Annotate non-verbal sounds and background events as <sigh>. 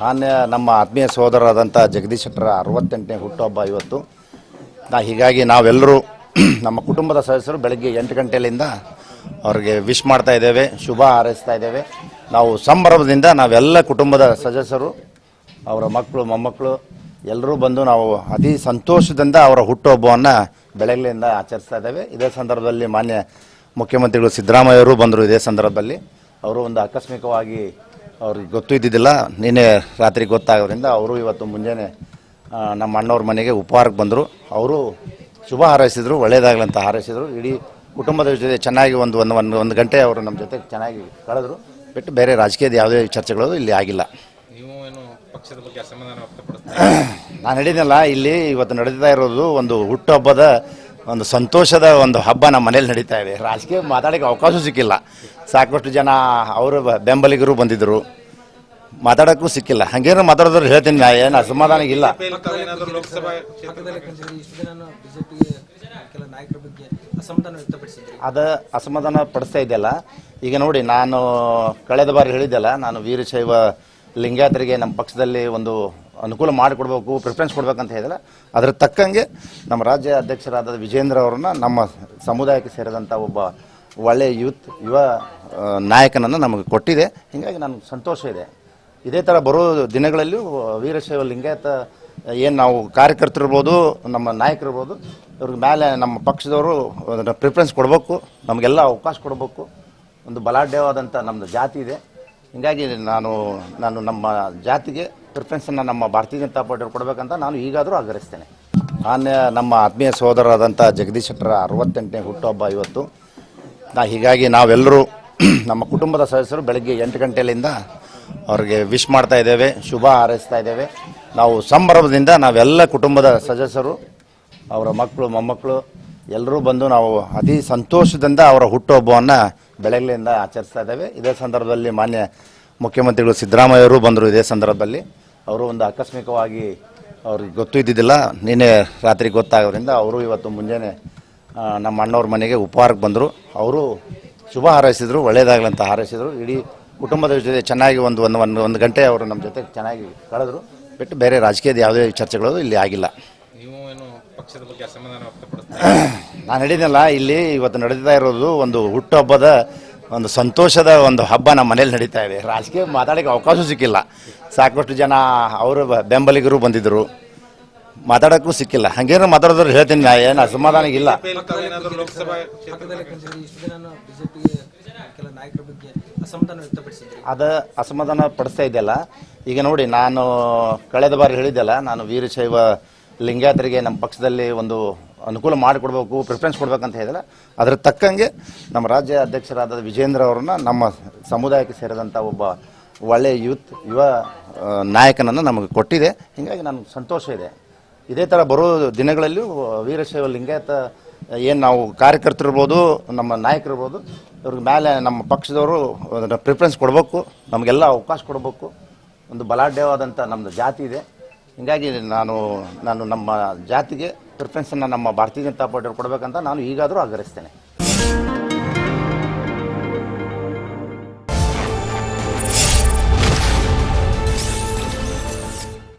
ಮಾನ್ಯ ನಮ್ಮ ಆತ್ಮೀಯ ಸಹೋದರರಾದಂಥ ಜಗದೀಶ್ ಶೆಟ್ಟರ ಅರವತ್ತೆಂಟನೇ ಹುಟ್ಟುಹಬ್ಬ ಇವತ್ತು. ನಾ ಹೀಗಾಗಿ ನಾವೆಲ್ಲರೂ <clears throat> ನಮ್ಮ ಕುಟುಂಬದ ಸದಸ್ಯರು ಬೆಳಗ್ಗೆ ಎಂಟು ಗಂಟೆಯಿಂದ ಅವ್ರಿಗೆ ವಿಶ್ ಮಾಡ್ತಾ ಇದ್ದೇವೆ, ಶುಭ ಹಾರೈಸ್ತಾ ಇದ್ದೇವೆ. ನಾವು ಸಂಭ್ರಮದಿಂದ ನಾವೆಲ್ಲ ಕುಟುಂಬದ ಸದಸ್ಯರು, ಅವರ ಮಕ್ಕಳು, ಮೊಮ್ಮಕ್ಕಳು, ಎಲ್ಲರೂ ಬಂದು ನಾವು ಅತಿ ಸಂತೋಷದಿಂದ ಅವರ ಹುಟ್ಟುಹಬ್ಬವನ್ನು ಬೆಳಗ್ಗೆಯಿಂದ ಆಚರಿಸ್ತಾ ಇದ್ದೇವೆ. ಇದೇ ಸಂದರ್ಭದಲ್ಲಿ ಮಾನ್ಯ ಮುಖ್ಯಮಂತ್ರಿಗಳು ಸಿದ್ದರಾಮಯ್ಯವರು ಬಂದರು. ಇದೇ ಸಂದರ್ಭದಲ್ಲಿ ಅವರು ಒಂದು ಆಕಸ್ಮಿಕವಾಗಿ ಅವ್ರಿಗೆ ಗೊತ್ತು ಇದ್ದಿದ್ದಿಲ್ಲ. ನಿನ್ನೆ ರಾತ್ರಿ ಗೊತ್ತಾಗೋದ್ರಿಂದ ಅವರು ಇವತ್ತು ಮುಂಜಾನೆ ಆ, ನಮ್ಮ ಅಣ್ಣವ್ರ ಮನೆಗೆ ಉಪಹಾರಕ್ಕೆ ಬಂದರು. ಅವರು ಶುಭ ಹಾರೈಸಿದರು ಒಳ್ಳೆಯದಾಗಲಂತ ಹಾರೈಸಿದರು. ಇಡೀ ಕುಟುಂಬದ ಜೊತೆ ಚೆನ್ನಾಗಿ ಒಂದು ಒಂದು ಒಂದು ಒಂದು ಗಂಟೆ ಅವರು ನಮ್ಮ ಜೊತೆ ಚೆನ್ನಾಗಿ ಕಳೆದ್ರು. ಬಿಟ್ಟು ಬೇರೆ ರಾಜಕೀಯದ ಯಾವುದೇ ಚರ್ಚೆಗಳು ಇಲ್ಲಿ ಆಗಿಲ್ಲ. ನೀವು ಏನು ಪಕ್ಷದ ಬಗ್ಗೆ ಅಸಮಾಧಾನ ವ್ಯಕ್ತಪಡಿಸ್ತಾ <clears throat> ನಾನು ಹೇಳಿದ್ನಲ್ಲ ಇಲ್ಲಿ ಇವತ್ತು ನಡೀತಾ ಇರೋದು ಒಂದು ಹುಟ್ಟುಹಬ್ಬದ ಒಂದು ಸಂತೋಷದ ಒಂದು ಹಬ್ಬ ನಮ್ಮ ಮನೇಲಿ ನಡೀತಾ ಇದೆ. ರಾಜಕೀಯ ಮಾತಾಡಕ್ಕೆ ಅವಕಾಶ ಸಿಕ್ಕಿಲ್ಲ. ಸಾಕಷ್ಟು ಜನ ಅವರು ಬೆಂಬಲಿಗರು ಬಂದಿದ್ದರು ಮಾತಾಡೋಕ್ಕೂ ಸಿಕ್ಕಿಲ್ಲ. ಹಂಗೇನು ಮಾತಾಡೋದ್ರು ಹೇಳ್ತೀನಿ ನಾ ಏನು ಅಸಮಾಧಾನ ಇಲ್ಲ. ಅದು ಲೋಕಸಭಾ ಕ್ಷೇತ್ರ ಪಕ್ಕದಲ್ಲಿ ಕುಂತಿದ್ರು ಇಷ್ಟು ದಿನ ಬಿಜೆಪಿಗೆ ಕೆಲ ನಾಯಕರ ಬಗ್ಗೆ ಅಸಮಾಧಾನ ವ್ಯಕ್ತಪಡಿಸಿದ್ರು. ಅದ ಅಸಮಾಧಾನ ಪಡಿಸ್ತಾ ಇದೆಯಲ್ಲ ಈಗ ನೋಡಿ ನಾನು ಕಳೆದ ಬಾರಿ ಹೇಳಿದ್ದೆಲ್ಲ ನಾನು ವೀರಶೈವ ಲಿಂಗಾಯತರಿಗೆ ನಮ್ಮ ಪಕ್ಷದಲ್ಲಿ ಒಂದು ಅನುಕೂಲ ಮಾಡಿಕೊಡ್ಬೇಕು ಪ್ರಿಫರೆನ್ಸ್ ಕೊಡ್ಬೇಕಂತ ಹೇಳಿದ್ರೆ, ಅದರ ತಕ್ಕಂಗೆ ನಮ್ಮ ರಾಜ್ಯ ಅಧ್ಯಕ್ಷರಾದ ವಿಜೇಂದ್ರ ಅವರನ್ನ ನಮ್ಮ ಸಮುದಾಯಕ್ಕೆ ಸೇರಿದಂಥ ಒಬ್ಬ ಒಳ್ಳೆಯ ಯೂತ್, ಯುವ ನಾಯಕನನ್ನು ನಮಗೆ ಕೊಟ್ಟಿದೆ. ಹೀಗಾಗಿ ನನಗೆ ಸಂತೋಷ ಇದೆ. ಇದೇ ಥರ ಬರೋ ದಿನಗಳಲ್ಲೂ ವೀರಶೈವ ಲಿಂಗಾಯತ ಏನು ನಾವು ಕಾರ್ಯಕರ್ತರಿರ್ಬೋದು, ನಮ್ಮ ನಾಯಕರಿರ್ಬೋದು, ಇವ್ರಿಗೆ ಮೇಲೆ ನಮ್ಮ ಪಕ್ಷದವರು ಪ್ರಿಫರೆನ್ಸ್ ಕೊಡಬೇಕು, ನಮಗೆಲ್ಲ ಅವಕಾಶ ಕೊಡಬೇಕು. ಒಂದು ಬಲಾಢ್ಯವಾದಂಥ ನಮ್ಮದು ಜಾತಿ ಇದೆ. ಹೀಗಾಗಿ ನಾನು ನಾನು ನಮ್ಮ ಜಾತಿಗೆ ಪ್ರಿಫರೆನ್ಸನ್ನು ನಮ್ಮ ಭಾರತೀಯ ಜನತಾ ಪಾರ್ಟಿಯವರು ಕೊಡಬೇಕಂತ ನಾನು ಈಗಾದರೂ ಆಗ್ರಹಿಸ್ತೇನೆ. ನಾನು ನಮ್ಮ ಆತ್ಮೀಯ ಸಹೋದರರಾದಂಥ ಜಗದೀಶ್ ಶೆಟ್ಟರ ಅರವತ್ತೆಂಟನೇ ಹುಟ್ಟುಹಬ್ಬ ಇವತ್ತು. ನಾ ಹೀಗಾಗಿ ನಾವೆಲ್ಲರೂ <clears throat> ನಮ್ಮ ಕುಟುಂಬದ ಸದಸ್ಯರು ಬೆಳಗ್ಗೆ ಎಂಟು ಗಂಟೆಯಿಂದ ಅವ್ರಿಗೆ ವಿಶ್ ಮಾಡ್ತಾ ಇದ್ದೇವೆ, ಶುಭ ಹಾರೈಸ್ತಾ ಇದ್ದೇವೆ. ನಾವು ಸಂಭ್ರಮದಿಂದ ನಾವೆಲ್ಲ ಕುಟುಂಬದ ಸದಸ್ಯರು, ಅವರ ಮಕ್ಕಳು, ಮೊಮ್ಮಕ್ಕಳು, ಎಲ್ಲರೂ ಬಂದು ನಾವು ಅತಿ ಸಂತೋಷದಿಂದ ಅವರ ಹುಟ್ಟುಹಬ್ಬವನ್ನು ಬೆಳಗ್ಗೆಯಿಂದ ಆಚರಿಸ್ತಾ ಇದ್ದೇವೆ. ಇದೇ ಸಂದರ್ಭದಲ್ಲಿ ಮಾನ್ಯ ಮುಖ್ಯಮಂತ್ರಿಗಳು ಸಿದ್ದರಾಮಯ್ಯವರು ಬಂದರು. ಇದೇ ಸಂದರ್ಭದಲ್ಲಿ ಅವರು ಒಂದು ಆಕಸ್ಮಿಕವಾಗಿ ಅವ್ರಿಗೆ ಗೊತ್ತು ಇದ್ದಿದ್ದಿಲ್ಲ ನಿನ್ನೆ ರಾತ್ರಿ ಗೊತ್ತಾಗೋದ್ರಿಂದ ಅವರು ಇವತ್ತು ಮುಂಜಾನೆ ನಮ್ಮ ಅಣ್ಣವ್ರ ಮನೆಗೆ ಉಪಹಾರಕ್ಕೆ ಬಂದರು. ಅವರು ಶುಭ ಹಾರೈಸಿದರು ಒಳ್ಳೆಯದಾಗಲಂತ ಹಾರೈಸಿದರು. ಇಡೀ ಕುಟುಂಬದ ಜೊತೆ ಚೆನ್ನಾಗಿ ಒಂದು ಒಂದು ಒಂದು ಒಂದು ಗಂಟೆ ಅವರು ನಮ್ಮ ಜೊತೆ ಚೆನ್ನಾಗಿ ಕಳೆದ್ರು. ಬಿಟ್ಟು ಬೇರೆ ರಾಜಕೀಯದ ಯಾವುದೇ ಚರ್ಚೆಗಳು ಇಲ್ಲಿ ಆಗಿಲ್ಲ. ನೀವು ಏನು ಪಕ್ಷದ ಬಗ್ಗೆ ಅಸಮಾಧಾನ ವ್ಯಕ್ತಪಡಿಸ್ತಾ <coughs> ನಾನು ಹೇಳಿದ್ನಲ್ಲ ಇಲ್ಲಿ ಇವತ್ತು ನಡೀತಾ ಇರೋದು ಒಂದು ಹುಟ್ಟುಹಬ್ಬದ ಒಂದು ಸಂತೋಷದ ಒಂದು ಹಬ್ಬ ನಮ್ಮ ಮನೇಲಿ ನಡೀತಾ ಇದೆ. ರಾಜಕೀಯ ಮಾತಾಡೋಕ್ಕೆ ಅವಕಾಶ ಸಿಕ್ಕಿಲ್ಲ. ಸಾಕಷ್ಟು ಜನ ಅವರು ಬೆಂಬಲಿಗರು ಬಂದಿದ್ದರು ಮಾತಾಡೋಕ್ಕೂ ಸಿಕ್ಕಿಲ್ಲ. ಹಂಗೇನು ಮಾತಾಡೋದ್ರೆ ಹೇಳ್ತೀನಿ ನಾ ಏನು ಅಸಮಾಧಾನ ಇಲ್ಲ ಅದು ಅಸಮಾಧಾನ ಪಡಿಸ್ತಾ ಇದೆಯಲ್ಲ. ಈಗ ನೋಡಿ ನಾನು ಕಳೆದ ಬಾರಿ ಹೇಳಿದ್ದೆಲ್ಲ ನಾನು ವೀರಶೈವ ಲಿಂಗಾಯತರಿಗೆ ನಮ್ಮ ಪಕ್ಷದಲ್ಲಿ ಒಂದು ಅನುಕೂಲ ಮಾಡಿಕೊಡ್ಬೇಕು ಪ್ರಿಫರೆನ್ಸ್ ಕೊಡ್ಬೇಕಂತ ಹೇಳಿದ್ರೆ, ಅದರ ತಕ್ಕಂಗೆ ನಮ್ಮ ರಾಜ್ಯ ಅಧ್ಯಕ್ಷರಾದ ವಿಜೇಂದ್ರ ಅವರನ್ನ ನಮ್ಮ ಸಮುದಾಯಕ್ಕೆ ಸೇರಿದಂಥ ಒಬ್ಬ ಒಳ್ಳೆಯ ಯೂತ್, ಯುವ ನಾಯಕನನ್ನು ನಮಗೆ ಕೊಟ್ಟಿದೆ. ಹೀಗಾಗಿ ನನಗೆ ಸಂತೋಷ ಇದೆ. ಇದೇ ಥರ ಬರೋ ದಿನಗಳಲ್ಲೂ ವೀರಶೈವ ಲಿಂಗಾಯತ ಏನು ನಾವು ಕಾರ್ಯಕರ್ತರಿರ್ಬೋದು ನಮ್ಮ ನಾಯಕರಿರ್ಬೋದು ಇವ್ರಿಗೆ ಮೇಲೆ ನಮ್ಮ ಪಕ್ಷದವರು ಪ್ರಿಫರೆನ್ಸ್ ಕೊಡಬೇಕು, ನಮಗೆಲ್ಲ ಅವಕಾಶ ಕೊಡಬೇಕು. ಒಂದು ಬಲಾಢ್ಯವಾದಂಥ ನಮ್ಮದು ಜಾತಿ ಇದೆ. ಹೀಗಾಗಿ ನಾನು ನಾನು ನಮ್ಮ ಜಾತಿಗೆ ಪ್ರಿಫರೆನ್ಸನ್ನು ನಮ್ಮ ಭಾರತೀಯ ಜನತಾ ಪಾರ್ಟಿಯವರು ಕೊಡಬೇಕಂತ ನಾನು ಈಗಾದರೂ ಆಗ್ರಹಿಸ್ತೇನೆ.